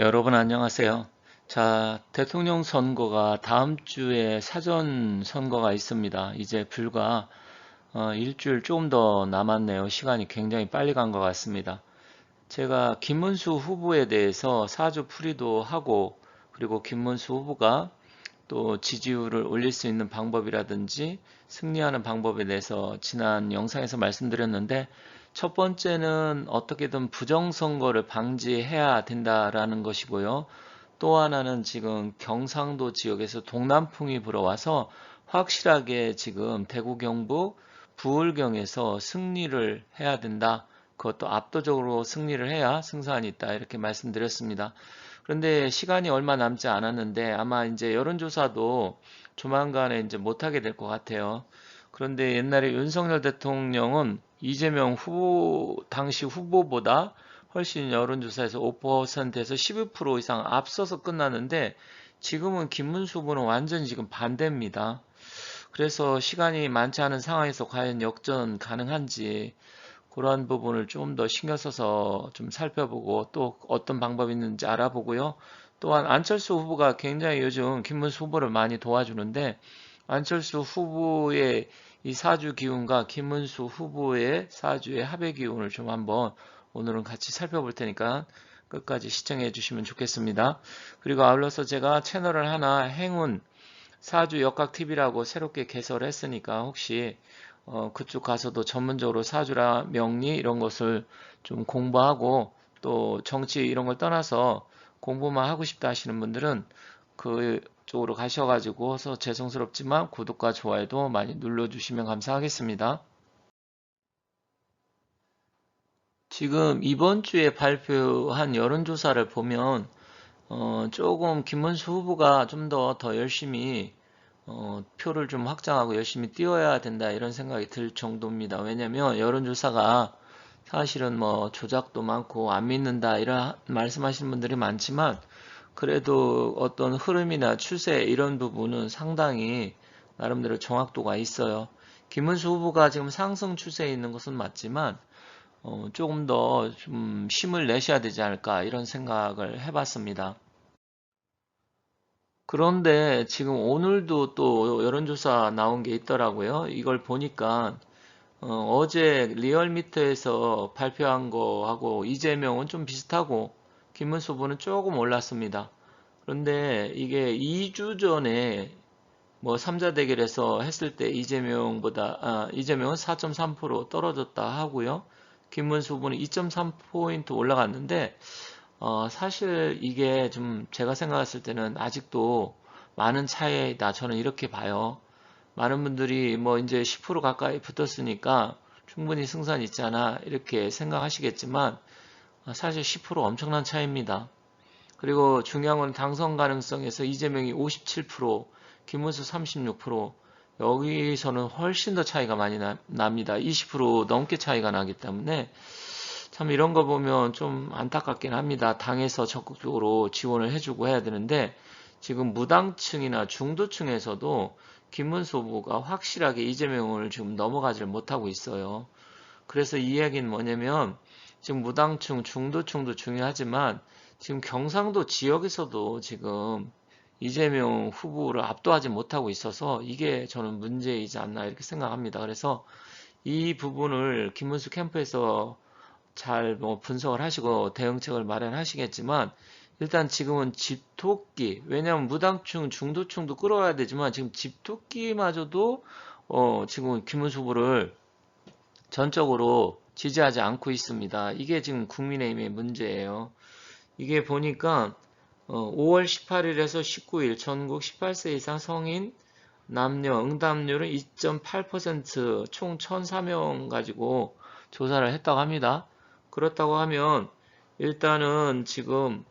여러분 안녕하세요. 자, 대통령 선거가 다음 주에 사전 선거가 있습니다. 이제 불과 어, 일주일 조금 더 남았네요. 시간이 굉장히 빨리 간 것 같습니다. 제가 김문수 후보에 대해서 사주 풀이도 하고 그리고 김문수 후보가 또 지지율을 올릴 수 있는 방법이라든지 승리하는 방법에 대해서 지난 영상에서 말씀드렸는데 첫 번째는 어떻게든 부정선거를 방지해야 된다라는 것이고요. 또 하나는 지금 경상도 지역에서 동남풍이 불어와서 확실하게 지금 대구 경북 부울경에서 승리를 해야 된다. 그것도 압도적으로 승리를 해야 승산이 있다. 이렇게 말씀드렸습니다. 그런데 시간이 얼마 남지 않았는데 아마 이제 여론조사도 조만간에 이제 못하게 될 것 같아요. 그런데 옛날에 윤석열 대통령은 이재명 후보 당시 후보보다 훨씬 여론조사에서 5%에서 12% 이상 앞서서 끝났는데 지금은 김문수 후보는 완전히 지금 반대입니다. 그래서 시간이 많지 않은 상황에서 과연 역전 가능한지 그러한 부분을 좀 더 신경 써서 좀 살펴보고 또 어떤 방법이 있는지 알아보고요. 또한 안철수 후보가 굉장히 요즘 김문수 후보를 많이 도와주는데 안철수 후보의 이 사주 기운과 김문수 후보의 사주의 합의 기운을 좀 한번 오늘은 같이 살펴볼 테니까 끝까지 시청해 주시면 좋겠습니다. 그리고 아울러서 제가 채널을 하나 행운 사주 역학TV라고 새롭게 개설했으니까 혹시 어, 그쪽 가서도 전문적으로 사주라 명리 이런 것을 좀 공부하고 또 정치 이런 걸 떠나서 공부만 하고 싶다 하시는 분들은 그쪽으로 가셔가지고 서 죄송스럽지만 구독과 좋아요도 많이 눌러주시면 감사하겠습니다. 지금 이번 주에 발표한 여론조사를 보면 어, 조금 김문수 후보가 좀 더더 더 열심히 어, 표를 좀 확장하고 열심히 뛰어야 된다 이런 생각이 들 정도입니다. 왜냐하면 여론조사가 사실은 뭐 조작도 많고 안 믿는다 이런 말씀하시는 분들이 많지만 그래도 어떤 흐름이나 추세 이런 부분은 상당히 나름대로 정확도가 있어요. 김문수 후보가 지금 상승 추세에 있는 것은 맞지만 어, 조금 더 좀 힘을 내셔야 되지 않을까 이런 생각을 해봤습니다. 그런데 지금 오늘도 또 여론조사 나온 게 있더라고요. 이걸 보니까 어, 제 리얼미터에서 발표한 거하고 이재명은 좀 비슷하고 김문수 후보는 조금 올랐습니다. 그런데 이게 2주 전에 뭐 3자 대결에서 했을 때 이재명보다 아, 이재명은 4.3% 떨어졌다 하고요. 김문수 후보는 2.3포인트 올라갔는데 어, 사실 이게 좀 제가 생각했을 때는 아직도 많은 차이다. 저는 이렇게 봐요. 많은 분들이 뭐 이제 10% 가까이 붙었으니까 충분히 승산 있잖아. 이렇게 생각하시겠지만 어, 사실 10% 엄청난 차이입니다. 그리고 중요한 건 당선 가능성에서 이재명이 57%, 김문수 36%, 여기서는 훨씬 더 차이가 많이 나, 납니다. 20% 넘게 차이가 나기 때문에 참 이런 거 보면 좀 안타깝긴 합니다. 당에서 적극적으로 지원을 해주고 해야 되는데 지금 무당층이나 중도층에서도 김문수 후보가 확실하게 이재명을 지금 넘어가지를 못하고 있어요. 그래서 이 이야기는 뭐냐면 지금 무당층, 중도층도 중요하지만 지금 경상도 지역에서도 지금 이재명 후보를 압도하지 못하고 있어서 이게 저는 문제이지 않나 이렇게 생각합니다. 그래서 이 부분을 김문수 캠프에서 잘 뭐 분석을 하시고 대응책을 마련하시겠지만 일단 지금은 집토끼 왜냐하면 무당층 중도층도 끌어와야 되지만 지금 집토끼마저도 어 지금 김문수 후보를 전적으로 지지하지 않고 있습니다. 이게 지금 국민의힘의 문제예요. 이게 보니까 5월 어, 18일에서 19일 전국 18세 이상 성인 남녀 응답률은 2.8%총 1,004명 가지고 조사를 했다고 합니다. 그렇다고 하면 일단은 지금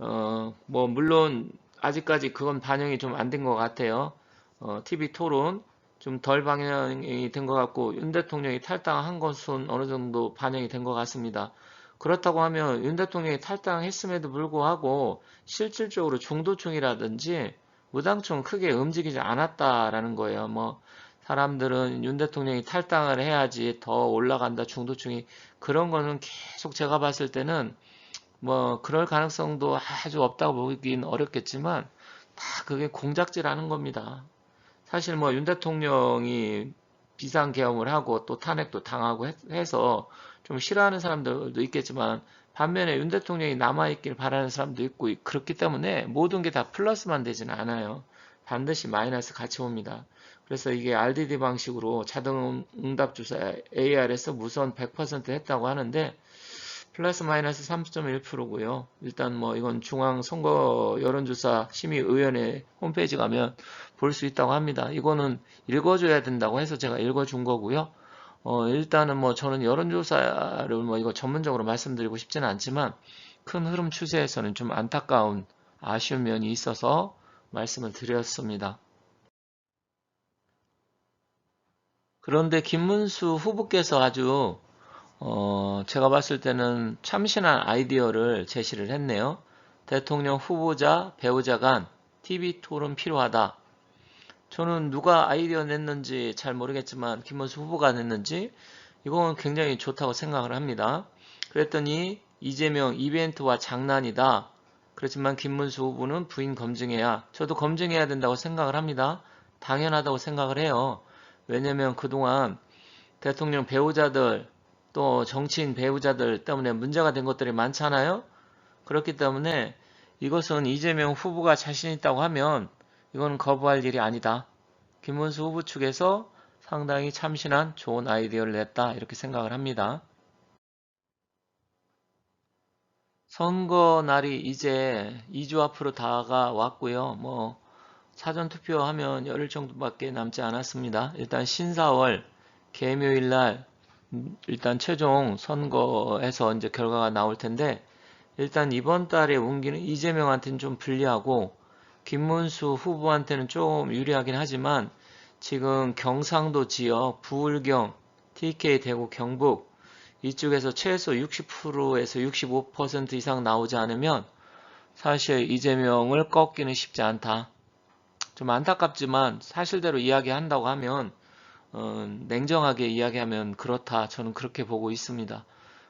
어 뭐 물론 아직까지 그건 반영이 좀 안 된 것 같아요. 어 TV 토론 좀 덜 반영이 된 것 같고 윤 대통령이 탈당한 것은 어느 정도 반영이 된 것 같습니다. 그렇다고 하면 윤 대통령이 탈당했음에도 불구하고 실질적으로 중도층이라든지 무당층은 크게 움직이지 않았다라는 거예요. 뭐 사람들은 윤 대통령이 탈당을 해야지 더 올라간다 중도층이 그런 거는 계속 제가 봤을 때는 뭐 그럴 가능성도 아주 없다고 보긴 어렵겠지만 다 그게 공작질하는 겁니다. 사실 뭐 윤 대통령이 비상계엄을 하고 또 탄핵도 당하고 해서 좀 싫어하는 사람들도 있겠지만 반면에 윤 대통령이 남아있길 바라는 사람도 있고 그렇기 때문에 모든 게 다 플러스만 되지는 않아요. 반드시 마이너스 같이 옵니다. 그래서 이게 RDD 방식으로 자동 응답 주사 AR에서 무선 100% 했다고 하는데 플러스 마이너스 3.1%고요. 일단 뭐 이건 중앙선거 여론조사 심의위원회 홈페이지 가면 볼 수 있다고 합니다. 이거는 읽어줘야 된다고 해서 제가 읽어준 거고요. 어, 일단은 뭐 저는 여론조사를 뭐 이거 전문적으로 말씀드리고 싶지는 않지만 큰 흐름 추세에서는 좀 안타까운 아쉬운 면이 있어서 말씀을 드렸습니다. 그런데 김문수 후보께서 아주 어, 제가 봤을 때는 참신한 아이디어를 제시를 했네요. 대통령 후보자, 배우자 간 TV 토론 필요하다. 저는 누가 아이디어 냈는지 잘 모르겠지만 김문수 후보가 냈는지 이건 굉장히 좋다고 생각을 합니다. 그랬더니 이재명 이벤트와 장난이다. 그렇지만 김문수 후보는 부인 검증해야 저도 검증해야 된다고 생각을 합니다. 당연하다고 생각을 해요. 왜냐면 그동안 대통령 배우자들 또 정치인 배우자들 때문에 문제가 된 것들이 많잖아요. 그렇기 때문에 이것은 이재명 후보가 자신 있다고 하면 이건 거부할 일이 아니다. 김문수 후보 측에서 상당히 참신한 좋은 아이디어를 냈다 이렇게 생각을 합니다. 선거 날이 이제 2주 앞으로 다가왔고요. 뭐 사전 투표하면 열흘 정도밖에 남지 않았습니다. 일단 신사월 개묘일 날 일단 최종 선거에서 이제 결과가 나올 텐데 일단 이번 달에 운기는 이재명한테는 좀 불리하고 김문수 후보한테는 좀 유리하긴 하지만 지금 경상도 지역 부울경, TK 대구 경북 이쪽에서 최소 60%에서 65% 이상 나오지 않으면 사실 이재명을 꺾기는 쉽지 않다. 좀 안타깝지만 사실대로 이야기한다고 하면 어, 냉정하게 이야기하면 그렇다. 저는 그렇게 보고 있습니다.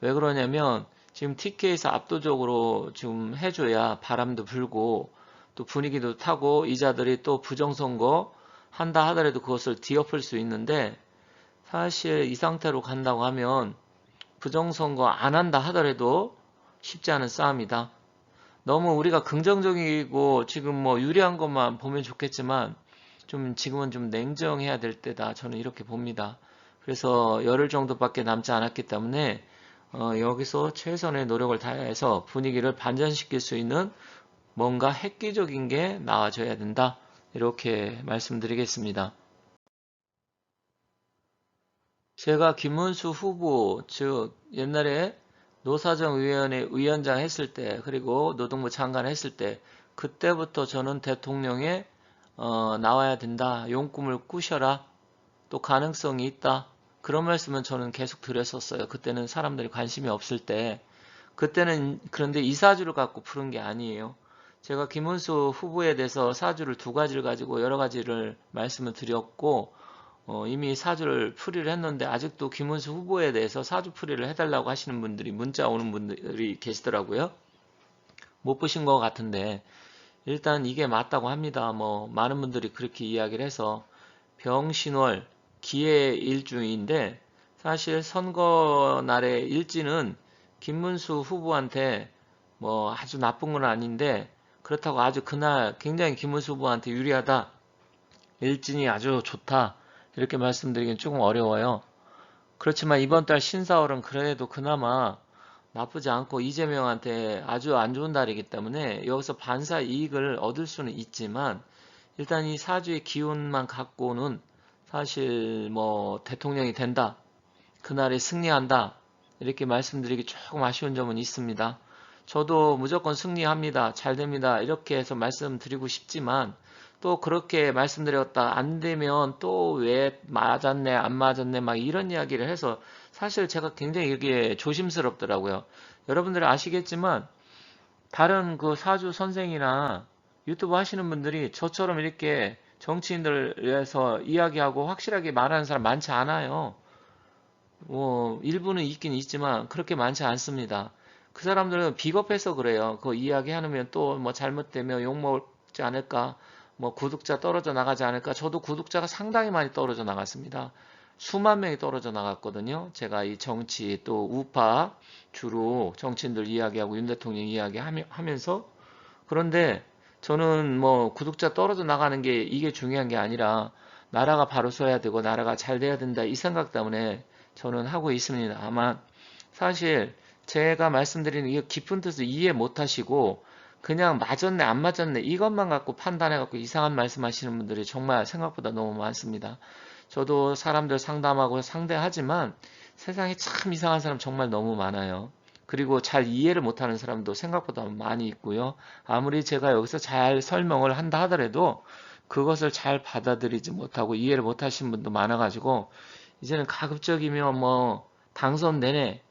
왜 그러냐면 지금 TK에서 압도적으로 지금 해줘야 바람도 불고 또 분위기도 타고 이자들이 또 부정선거 한다 하더라도 그것을 뒤엎을 수 있는데 사실 이 상태로 간다고 하면 부정선거 안 한다 하더라도 쉽지 않은 싸움이다. 너무 우리가 긍정적이고 지금 뭐 유리한 것만 보면 좋겠지만 좀 지금은 좀 냉정해야 될 때다. 저는 이렇게 봅니다. 그래서 열흘 정도밖에 남지 않았기 때문에 어, 여기서 최선의 노력을 다해서 분위기를 반전시킬 수 있는 뭔가 획기적인 게 나와줘야 된다. 이렇게 말씀드리겠습니다. 제가 김문수 후보, 즉 옛날에 노사정위원회 위원장 했을 때 그리고 노동부 장관 했을 때 그때부터 저는 대통령의 어, 나와야 된다. 용꿈을 꾸셔라. 또 가능성이 있다. 그런 말씀은 저는 계속 드렸었어요. 그때는 사람들이 관심이 없을 때. 그때는 그런데 이 사주를 갖고 푸른 게 아니에요. 제가 김은수 후보에 대해서 사주를 두 가지를 가지고 여러 가지를 말씀을 드렸고 어, 이미 사주를 풀이를 했는데 아직도 김은수 후보에 대해서 사주 풀이를 해달라고 하시는 분들이 문자 오는 분들이 계시더라고요. 못 보신 것 같은데 일단 이게 맞다고 합니다. 뭐 많은 분들이 그렇게 이야기를 해서 병신월 기해 일주인데 사실 선거 날의 일지는 김문수 후보한테 뭐 아주 나쁜 건 아닌데 그렇다고 아주 그날 굉장히 김문수 후보한테 유리하다 일진이 아주 좋다 이렇게 말씀드리긴 조금 어려워요. 그렇지만 이번 달 신사월은 그래도 그나마 나쁘지 않고 이재명한테 아주 안 좋은 달이기 때문에 여기서 반사 이익을 얻을 수는 있지만 일단 이 사주의 기운만 갖고는 사실 뭐 대통령이 된다 그날에 승리한다 이렇게 말씀드리기 조금 아쉬운 점은 있습니다. 저도 무조건 승리합니다. 잘 됩니다. 이렇게 해서 말씀드리고 싶지만 또 그렇게 말씀드렸다 안 되면 또 왜 맞았네 안 맞았네 막 이런 이야기를 해서 사실 제가 굉장히 이게 조심스럽더라고요. 여러분들 아시겠지만 다른 그 사주 선생이나 유튜브 하시는 분들이 저처럼 이렇게 정치인들에서 이야기하고 확실하게 말하는 사람 많지 않아요. 뭐 일부는 있긴 있지만 그렇게 많지 않습니다. 그 사람들은 비겁해서 그래요. 그 이야기 하면 또 뭐 잘못되면 욕먹지 않을까, 뭐 구독자 떨어져 나가지 않을까. 저도 구독자가 상당히 많이 떨어져 나갔습니다. 수만 명이 떨어져 나갔거든요. 제가 이 정치 또 우파 주로 정치인들 이야기하고 윤 대통령 이야기하면서 그런데 저는 뭐 구독자 떨어져 나가는 게 이게 중요한 게 아니라 나라가 바로 서야 되고 나라가 잘 돼야 된다 이 생각 때문에 저는 하고 있습니다. 아마 사실 제가 말씀드리는 이 깊은 뜻을 이해 못 하시고 그냥 맞았네 안 맞았네 이것만 갖고 판단해 갖고 이상한 말씀 하시는 분들이 정말 생각보다 너무 많습니다. 저도 사람들 상담하고 상대하지만 세상에 참 이상한 사람 정말 너무 많아요. 그리고 잘 이해를 못하는 사람도 생각보다 많이 있고요. 아무리 제가 여기서 잘 설명을 한다 하더라도 그것을 잘 받아들이지 못하고 이해를 못하신 분도 많아가지고 이제는 가급적이면 뭐 당선 내내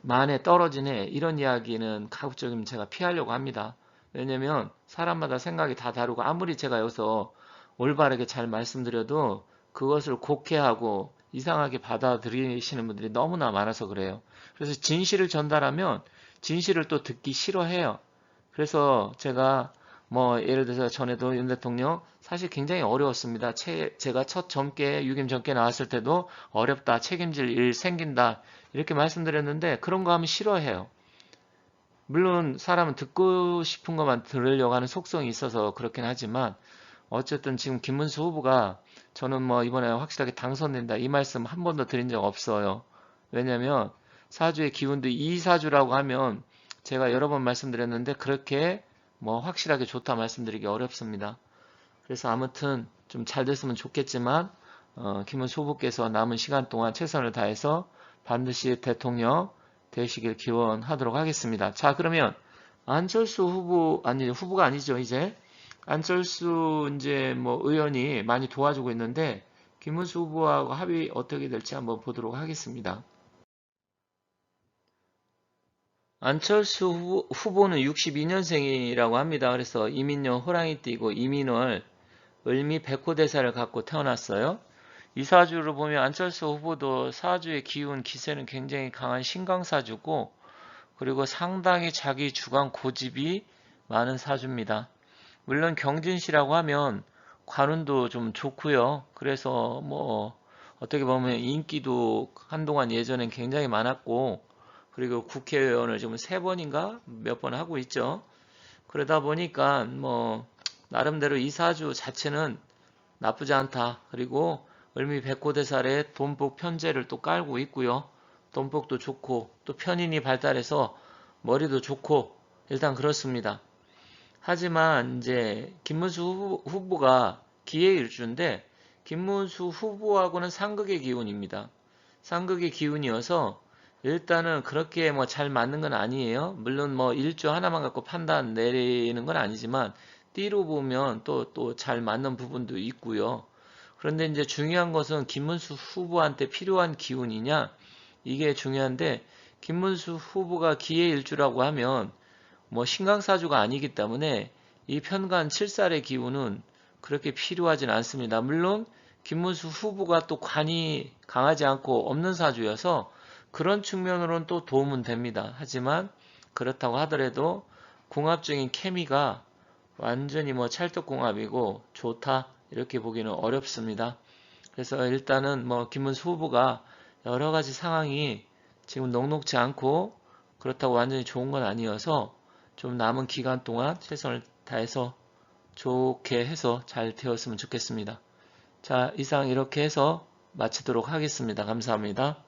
만에 떨어지네 이런 이야기는 가급적이면 제가 피하려고 합니다. 왜냐면 사람마다 생각이 다 다르고 아무리 제가 여기서 올바르게 잘 말씀드려도 그것을 곡해하고 이상하게 받아들이시는 분들이 너무나 많아서 그래요. 그래서 진실을 전달하면 진실을 또 듣기 싫어해요. 그래서 제가 뭐 예를 들어서 전에도 윤 대통령 사실 굉장히 어려웠습니다. 체, 제가 첫 젊게 유김 젊게 나왔을 때도 어렵다 책임질 일 생긴다 이렇게 말씀드렸는데 그런 거 하면 싫어해요. 물론 사람은 듣고 싶은 것만 들으려고 하는 속성이 있어서 그렇긴 하지만 어쨌든 지금 김문수 후보가 저는 뭐 이번에 확실하게 당선된다 이 말씀 한 번도 드린 적 없어요. 왜냐면 사주의 기운도 이사주라고 하면 제가 여러 번 말씀드렸는데 그렇게 뭐 확실하게 좋다 말씀드리기 어렵습니다. 그래서 아무튼 좀 잘 됐으면 좋겠지만 어, 김문수 후보께서 남은 시간 동안 최선을 다해서 반드시 대통령 되시길 기원하도록 하겠습니다. 자 그러면 안철수 후보 아니 후보가 아니죠 이제 안철수 이제 뭐 의원이 많이 도와주고 있는데 김문수 후보하고 합의 어떻게 될지 한번 보도록 하겠습니다. 안철수 후보, 는 62년생이라고 합니다. 그래서 이민년 호랑이 띠고 이민월 을미 백호대사를 갖고 태어났어요. 이 사주를 보면 안철수 후보도 사주의 기운 기세는 굉장히 강한 신강사주고 그리고 상당히 자기 주관 고집이 많은 사주입니다. 물론 경진시라고 하면 관운도 좀 좋고요. 그래서 뭐 어떻게 보면 인기도 한동안 예전엔 굉장히 많았고 그리고 국회의원을 지금 세 번인가 몇 번 하고 있죠. 그러다 보니까 뭐 나름대로 이 사주 자체는 나쁘지 않다. 그리고 을미 백호대살에 돈복 편제를 또 깔고 있고요. 돈복도 좋고 또 편인이 발달해서 머리도 좋고 일단 그렇습니다. 하지만 이제 김문수 후보, 가 기회일주인데 김문수 후보하고는 상극의 기운입니다. 상극의 기운이어서 일단은 그렇게 뭐 잘 맞는 건 아니에요. 물론 뭐 일주 하나만 갖고 판단 내리는 건 아니지만 띠로 보면 또 또 잘 맞는 부분도 있고요. 그런데 이제 중요한 것은 김문수 후보한테 필요한 기운이냐 이게 중요한데 김문수 후보가 기회일주라고 하면 뭐 신강사주가 아니기 때문에 이 편간 7살의 기운은 그렇게 필요하진 않습니다. 물론 김문수 후보가 또 관이 강하지 않고 없는 사주여서 그런 측면으로는 또 도움은 됩니다. 하지만 그렇다고 하더라도 궁합적인 케미가 완전히 뭐 찰떡궁합이고 좋다 이렇게 보기는 어렵습니다. 그래서 일단은 뭐 김문수 후보가 여러 가지 상황이 지금 녹록지 않고 그렇다고 완전히 좋은 건 아니어서 좀 남은 기간 동안 최선을 다해서 좋게 해서 잘 되었으면 좋겠습니다. 자, 이상 이렇게 해서 마치도록 하겠습니다. 감사합니다.